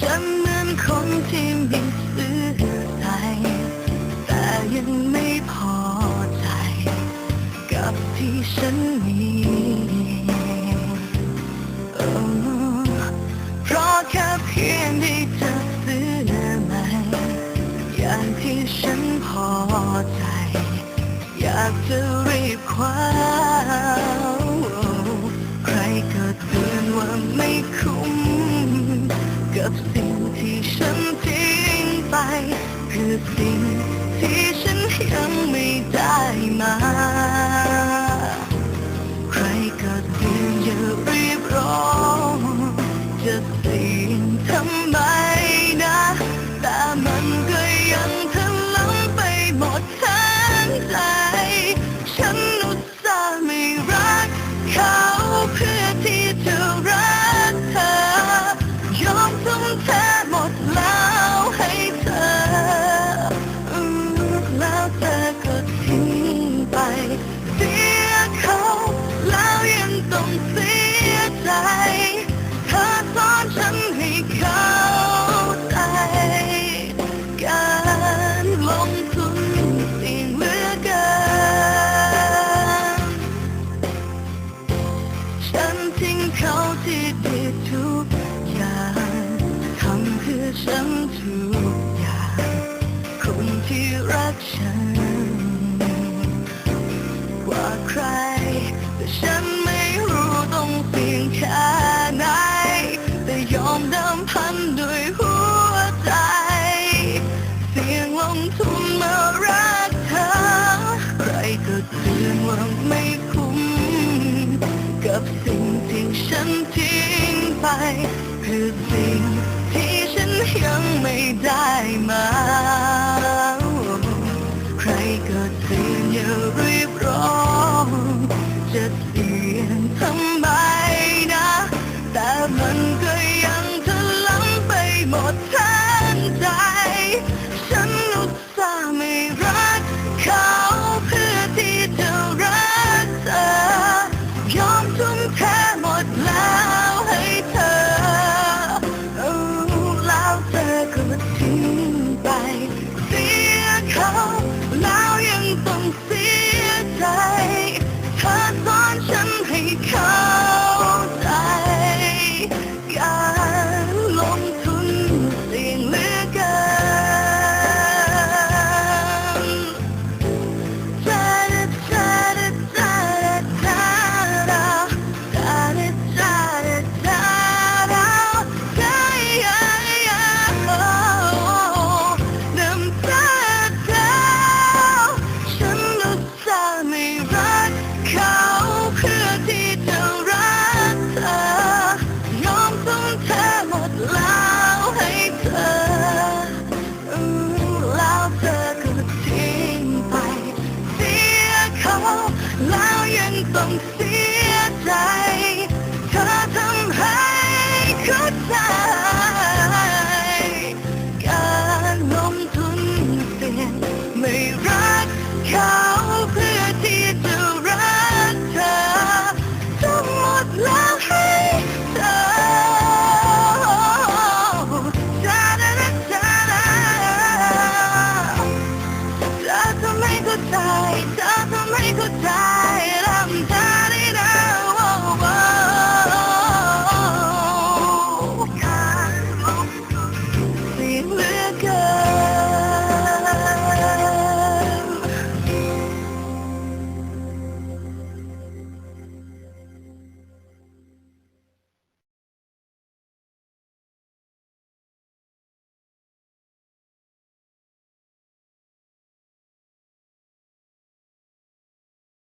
ฉันเหมือนคนที่มีเสื้อใจแต่ยังไม่พอใจ กับที่ฉันมีเพราะแค่เพียงที่เธซื้อไหอย่างที่ฉันพอใจ อยากจะรีบคว้า กับสิ่งที่ฉันทิ้งไป คือสิ่ง พันด้วยหัวใจ เสียงลงทุ่มเมื่อรักเธอ ใครก็เตือนว่าไม่คุ้ม กับสิ่งที่ฉันทิ้งไป คือสิ่งที่ฉันยังไม่ได้ 老远走。